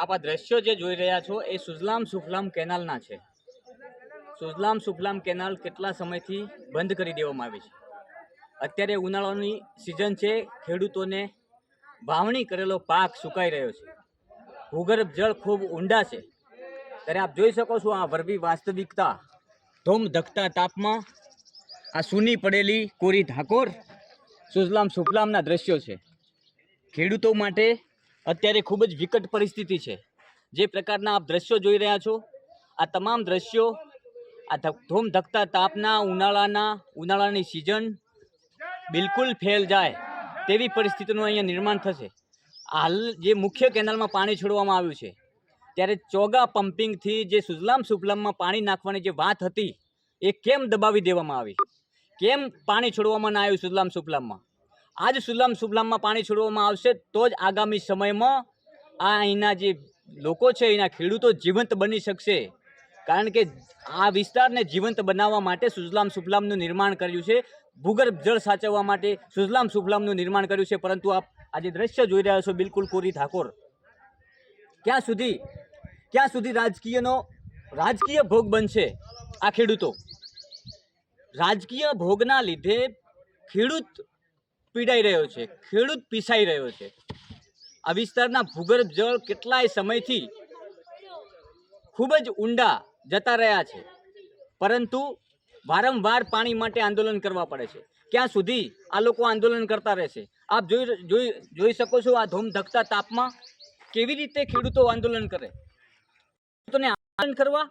આપ આ દ્રશ્યો જે જોઈ રહ્યા છો એ સુજલામ સુફલામ કેનાલના છે. સુજલામ સુફલામ કેનાલ કેટલા સમયથી બંધ કરી દેવામાં આવી છે? અત્યારે ઉનાળાની સિઝન છે, ખેડૂતોને વાવણી કરેલો પાક સુકાઈ રહ્યો છે. ભૂગર્ભ જળ ખૂબ ઊંડા છે. ત્યારે આપ જોઈ શકો છો આ વરવી વાસ્તવિકતા ધોમ ધકતા તાપમાં આ સૂની પડેલી કોરી ધાકોર સુજલામ સુફલામના દ્રશ્યો છે. ખેડૂતો માટે અત્યારે ખૂબ જ વિકટ પરિસ્થિતિ છે. જે પ્રકારના આપ દ્રશ્યો જોઈ રહ્યા છો, આ તમામ દ્રશ્યો, આ ધોમ ધકતા તાપના, ઉનાળાના, ઉનાળાની સિઝન બિલકુલ ફેલ જાય તેવી પરિસ્થિતિનું અહીંયા નિર્માણ થશે. હાલ જે મુખ્ય કેનાલમાં પાણી છોડવામાં આવ્યું છે, ત્યારે ચોગા પમ્પિંગથી જે સુજલામ સુફલામમાં પાણી નાખવાની જે વાત હતી, એ કેમ દબાવી દેવામાં આવી? કેમ પાણી છોડવામાં ના આવ્યું સુજલામ સુફલામમાં? આજ સુલામ સુફલામમાં પાણી છોડવામાં આવશે તો જ આગામી સમયમાં આ અહીંના જે લોકો છે અહીંના ખેડૂતો જીવંત બની શકશે. કારણ કે આ વિસ્તારને જીવંત બનાવવા માટે સુજલામ સુફલામનું નિર્માણ કર્યું છે. ભૂગર્ભ જળ સાચવવા માટે સુજલામ સુફલામનું નિર્માણ કર્યું છે. પરંતુ આપ આજે દ્રશ્ય જોઈ રહ્યા છો બિલકુલ કોરી ઠાકોર. ક્યાં સુધી ક્યાં સુધી રાજકીયનો રાજકીય ભોગ બનશે આ ખેડૂતો? રાજકીય ભોગના લીધે ખેડૂત પીડાઈ રહ્યો છે, ખેડૂત પીસાઈ રહ્યો છે. આ વિસ્તારના ભૂગર્ભ જળ કેટલાય સમયથી ખૂબ જ ઊંડા જતા રહ્યા છે. પરંતુ વારંવાર પાણી માટે આંદોલન કરવા પડે છે. ક્યાં સુધી આ લોકો આંદોલન કરતા રહેશે? આપ જોઈ જોઈ જોઈ શકો છો આ ધોમધકતા તાપમાં કેવી રીતે ખેડૂતો આંદોલન કરે? ખેડૂતોને આંદોલન કરવા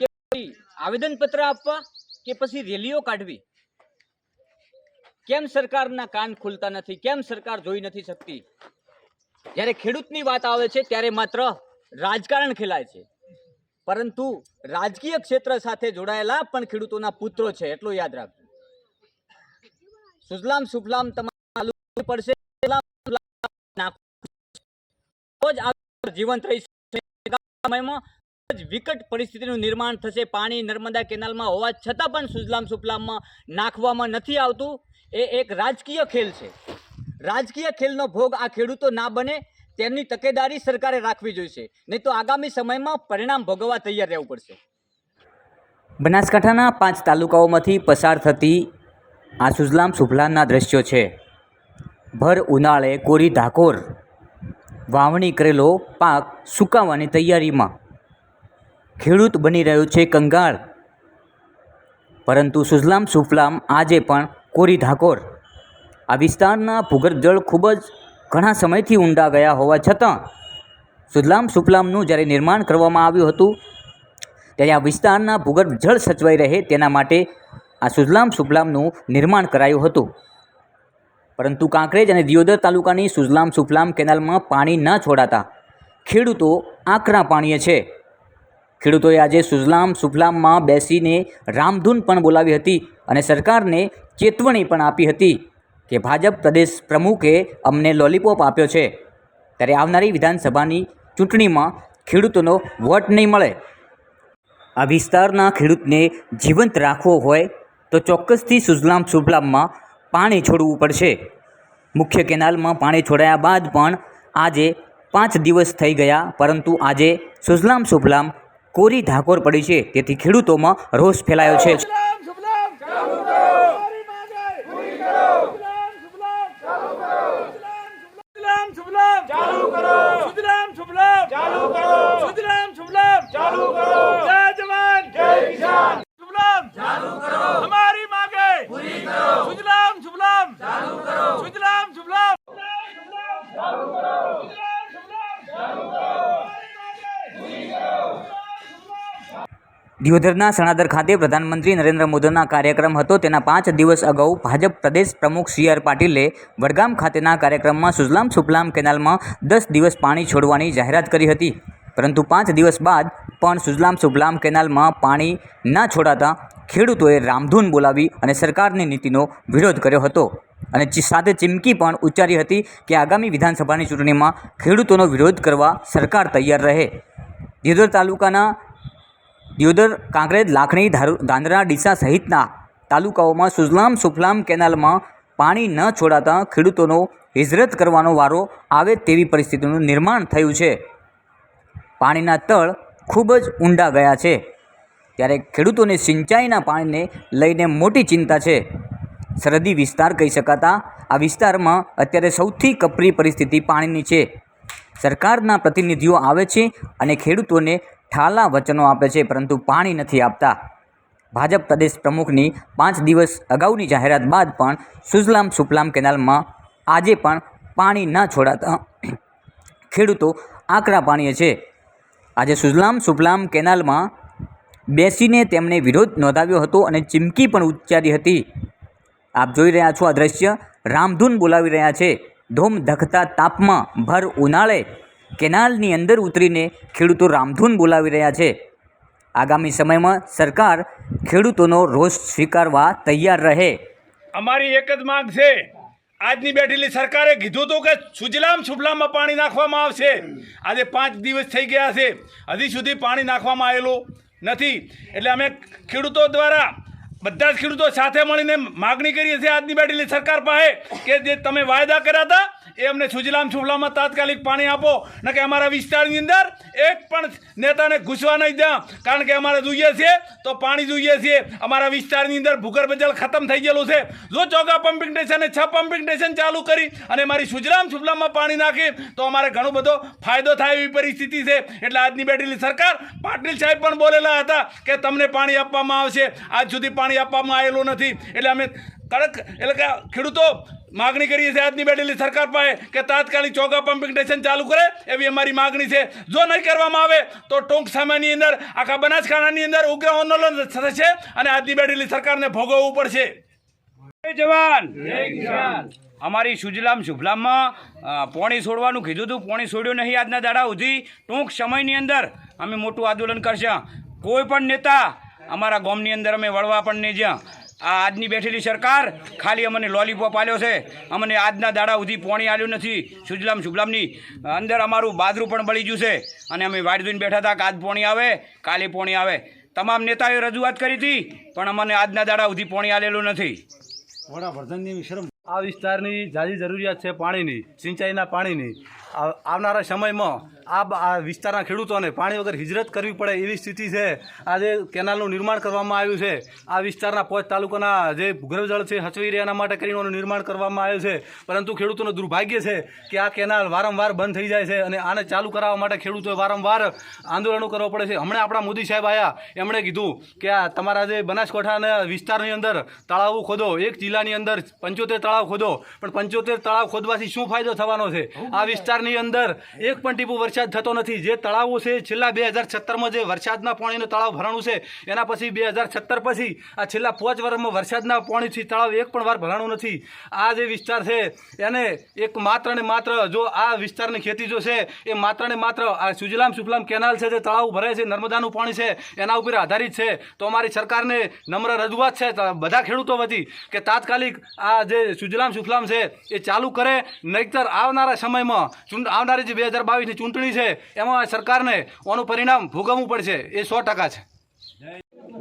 કે આવેદનપત્ર આપવા કે પછી રેલીઓ કાઢવી? કેમ સરકારના કાન ખુલતા નથી? કેમ સરકાર જોઈ નથી શકતી? જ્યારે ખેડૂતની વાત આવે છે, ત્યારે માત્ર રાજકારણ ખેલાય છે. પરંતુ રાજકીય ક્ષેત્ર સાથે જોડાયેલા પણ ખેડૂતોના પુત્રો છે, એટલું યાદ રાખજો. સુજલામ સુફલામ તમારે પડશે જીવંત રહી વિકટ પરિસ્થિતિનું નિર્માણ થશે. પાણી નર્મદા કેનાલમાં હોવા છતાં પણ સુજલામ સુફલામમાં નાખવામાં નથી આવતું. એ એક રાજકીય ખેલ છે. રાજકીય ખેલનો ભોગ આ ખેડૂતો ના બને, તેમની તકેદારી સરકારે રાખવી જોઈશે. નહીં તો આગામી સમયમાં પરિણામ ભોગવવા તૈયાર રહેવું પડશે. બનાસકાંઠાના પાંચ તાલુકાઓમાંથી પસાર થતી આ સુજલામ સુફલામના દ્રશ્યો છે. ભર ઉનાળે કોરી ધાકોર, વાવણી કરેલો પાક સુકાવાની તૈયારીમાં. ખેડૂત બની રહ્યો છે કંગાળ. પરંતુ સુજલામ સુફલામ આજે પણ કોરી ધાકોર. આ વિસ્તારના ભૂગર્ભ જળ ખૂબ જ ઘણા સમયથી ઊંડા ગયા હોવા છતાં સુજલામ સુફલામનું જ્યારે નિર્માણ કરવામાં આવ્યું હતું, ત્યારે આ વિસ્તારના ભૂગર્ભ જળ સચવાઈ રહે તેના માટે આ સુજલામ સુફલામનું નિર્માણ કરાયું હતું. પરંતુ કાંકરેજ અને દિયોદર તાલુકાની સુજલામ સુફલામ કેનાલમાં પાણી ન છોડાતા ખેડૂતો આકરા પાણીએ છે. ખેડૂતોએ આજે સુજલામ સુફલામમાં બેસીને રામધૂન પણ બોલાવી હતી. અને સરકારને ચેતવણી પણ આપી હતી કે ભાજપ પ્રદેશ પ્રમુખે અમને લોલીપોપ આપ્યો છે. ત્યારે આવનારી વિધાનસભાની ચૂંટણીમાં ખેડૂતોનો વોટ નહીં મળે. આ વિસ્તારના ખેડૂતને જીવંત રાખવો હોય તો ચોક્કસથી સુજલામ સુફલામમાં પાણી છોડવું પડશે. મુખ્ય કેનાલમાં પાણી છોડાયા બાદ પણ આજે પાંચ દિવસ થઈ ગયા, પરંતુ આજે સુજલામ સુફલામ કોરી ધાકોર પડી છે. તેથી ખેડૂતોમાં રોષ ફેલાયો છે. દિયોદરના સણાદર ખાતે પ્રધાનમંત્રી નરેન્દ્ર મોદીના કાર્યક્રમ હતો. તેના પાંચ દિવસ અગાઉ ભાજપ પ્રદેશ પ્રમુખ સી આર પાટીલે વડગામ ખાતેના કાર્યક્રમમાં સુજલામ સુફલામ કેનાલમાં દસ દિવસ પાણી છોડવાની જાહેરાત કરી હતી. પરંતુ પાંચ દિવસ બાદ પણ સુજલામ સુફલામ કેનાલમાં પાણી ના છોડાતા ખેડૂતોએ રામધૂન બોલાવી અને સરકારની નીતિનો વિરોધ કર્યો હતો અને સાથે ચીમકી પણ ઉચ્ચારી હતી કે આગામી વિધાનસભાની ચૂંટણીમાં ખેડૂતોનો વિરોધ કરવા સરકાર તૈયાર રહે. દિયોદર તાલુકાના દિયોદર, કાંકરેજ, લાખણી, ધારુ ધાંધરા ડીસા સહિતના તાલુકાઓમાં સુજલામ સુફલામ કેનાલમાં પાણી ન છોડાતા ખેડૂતોનો હિજરત કરવાનો વારો આવે તેવી પરિસ્થિતિનું નિર્માણ થયું છે. પાણીના તળ ખૂબ જ ઊંડા ગયા છે. ત્યારે ખેડૂતોને સિંચાઈના પાણીને લઈને મોટી ચિંતા છે. સરહદી વિસ્તાર કહી શકાતા આ વિસ્તારમાં અત્યારે સૌથી કપરી પરિસ્થિતિ પાણીની છે. સરકારના પ્રતિનિધિઓ આવે છે અને ખેડૂતોને ઠાલા વચનો આપે છે, પરંતુ પાણી નથી આપતા. ભાજપ પ્રદેશ પ્રમુખની પાંચ દિવસ અગાઉની જાહેરાત બાદ પણ સુજલામ સુફલામ કેનાલમાં આજે પણ પાણી ન છોડાતા ખેડૂતો આકરા પાણીએ છે. આજે સુજલામ સુફલામ કેનાલમાં બેસીને તેમણે વિરોધ નોંધાવ્યો હતો અને ચીમકી પણ ઉચ્ચારી હતી. આપ જોઈ રહ્યા છો આ દ્રશ્ય. રામધૂન બોલાવી રહ્યા છે. ધૂમ ધખતા તાપમાં ભર ઉનાળે કેનાલની અંદર ઉતરીને ખેડૂતો રામધૂન બોલાવી રહ્યા છે. આગામી સમયમાં સરકાર ખેડૂતોનો રોષ સ્વીકારવા તૈયાર રહે. અમારી એક જ માંગ છે. આજની બેઠેલી સરકારે કીધું હતું કે સુજલામ સુફલામમાં પાણી નાખવામાં આવશે. આજે પાંચ દિવસ થઈ ગયા છે. હજી સુધી પાણી નાખવામાં આવેલું નથી. એટલે અમે ખેડૂતો દ્વારા બધા જ ખેડૂતો સાથે મળીને માગણી કરીએ છીએ આજની બેઠેલી સરકાર પાસે કે જે તમે વાયદા કર્યા હતા એ અમને સુજલામ સુફલામાં તાત્કાલિક પાણી આપો. ન કે અમારા વિસ્તારની અંદર એક પણ નેતાને ઘૂસવા નહીં દે. કારણ કે અમારે જોઈએ છે, તો પાણી જોઈએ છે. અમારા વિસ્તારની અંદર ભૂગર્ભ જળ ખતમ થઈ ગયેલું છે. જો ચોગા પમ્પિંગ સ્ટેશને છ પમ્પિંગ સ્ટેશન ચાલુ કરી અને મારી સુજલામ સુફલામમાં પાણી નાખી, તો અમારે ઘણો બધો ફાયદો થાય એવી પરિસ્થિતિ છે. એટલે આજની બેઠેલી સરકાર પાટીલ સાહેબ પણ બોલેલા હતા કે તમને પાણી આપવામાં આવશે. આજ સુધી પાણી આપવામાં આવેલું નથી. એટલે અમે કડક એટલે કે ખેડૂતો માગણી કરીએ છીએ આજની બેઠેલી સરકાર પાસે કે તાત્કાલિક ચોગા પમ્પિંગ સ્ટેશન ચાલુ કરે એવી અમારી માગણી છે. જો નહીં કરવામાં આવે તો ટૂંક સમયની અંદર આખા બનાસકાંઠાની અંદર ઉગ્ર આંદોલન થશે અને આજની બેઠેલી સરકારને ભોગવવું પડશે. જવાન! અમારી સુજલામ શુભલામમાં પોણી છોડવાનું કીધું હતું પોણી છોડ્યું નહીં આજના દાડા સુધી. ટૂંક સમયની અંદર અમે મોટું આંદોલન કરશે. કોઈ પણ નેતા અમારા ગામની અંદર અમે વળવા પણ નહીં જ્યાં. આ આજની બેઠેલી સરકાર ખાલી અમને લોલીપોપ આલ્યો છે. અમને આજના દાડા સુધી પોણી આલ્યું નથી. સુજલામ શુભલામની અંદર અમારું બાદરું પણ બળી ગયું છે. અને અમે વાડ જોઈને બેઠા હતા કે આજ પોણી આવે કાલે પોણી આવે. તમામ નેતાઓએ રજૂઆત કરી હતી પણ અમને આજના દાડા સુધી પોણી આલેલું નથી. આ વિસ્તારની જાજી જરૂરિયાત છે પાણીની સિંચાઈના પાણીની. આવનારા સમયમાં આ વિસ્તારના ખેડૂતોને પાણી વગર હિજરત કરવી પડે એવી સ્થિતિ છે. આજે કેનાલનું નિર્માણ કરવામાં આવ્યું છે. આ વિસ્તારના પોચ તાલુકાના જે ભૂગર્ભ જળ છે હચવી રહ્યા એના માટે કરીને નિર્માણ કરવામાં આવ્યું છે. પરંતુ ખેડૂતોનું દુર્ભાગ્ય છે કે આ કેનાલ વારંવાર બંધ થઈ જાય છે અને આને ચાલુ કરાવવા માટે ખેડૂતોએ વારંવાર આંદોલનો કરવા પડે છે. હમણાં આપણા મોદી સાહેબ આવ્યા એમણે કીધું કે આ તમારા જે બનાસકાંઠાના વિસ્તારની અંદર તળાવો ખોદો. એક જિલ્લાની અંદર પંચોતેર તળાવ ખોદો. પણ પંચોતેર તળાવ ખોદવાથી શું ફાયદો થવાનો છે? આ વિસ્તારની અંદર એક પણ ટીપું વરસાદ થતો નથી. જે તળાવો છે, છેલ્લા બે હજાર છત્તરમાં જે વરસાદના પાણીનું તળાવ ભરાણું છે, એના પછી બે હજાર છત્તર પછી આ છેલ્લા પાંચ વર્ષમાં વરસાદના પાણીથી તળાવ એક પણ વાર ભરાણું નથી. આ જે વિસ્તાર છે, એને એક માત્ર ને માત્ર જો આ વિસ્તારની ખેતી જો છે, એ માત્ર ને માત્ર આ સુજલામ સુફલામ કેનાલ છે જે તળાવ ભરે છે, નર્મદાનું પાણી છે, એના ઉપર આધારિત છે. તો અમારી સરકારને નમ્ર રજૂઆત છે બધા ખેડૂતો વતી, કે તાત્કાલિક આ જે સુજલામ સુફલામ છે, એ ચાલુ કરે, નહીતર આવનારા સમયમાં આવનારી જે બે હજાર બાવીસની ચૂંટણી છે એમાં સરકારને આનું પરિણામ ભોગવવું પડશે. એ સો ટકા છે.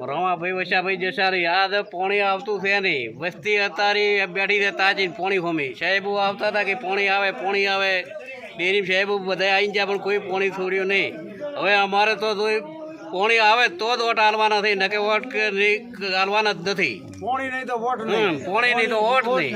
રમાભાઈ વસાભાઈ જસારી આ તો પોણી આવતું છે નહીં. વસ્તી અતારી બેઠી છે તાજી પોણી હોમી. સાહેબો આવતા હતા કે પોણી આવે પોણી આવે. ડેરી સાહેબો બધા આવી જાય પણ કોઈ પોણી છોડ્યું નહીં. હવે અમારે તો પોણી આવે તો જ વોટ હાલવાના થઈ નકે વોટ કે નહીં હાલવાના જ નથી. પોણી નહીં તો વોટ નહીં. પોણી નહીં તો વોટ નહીં.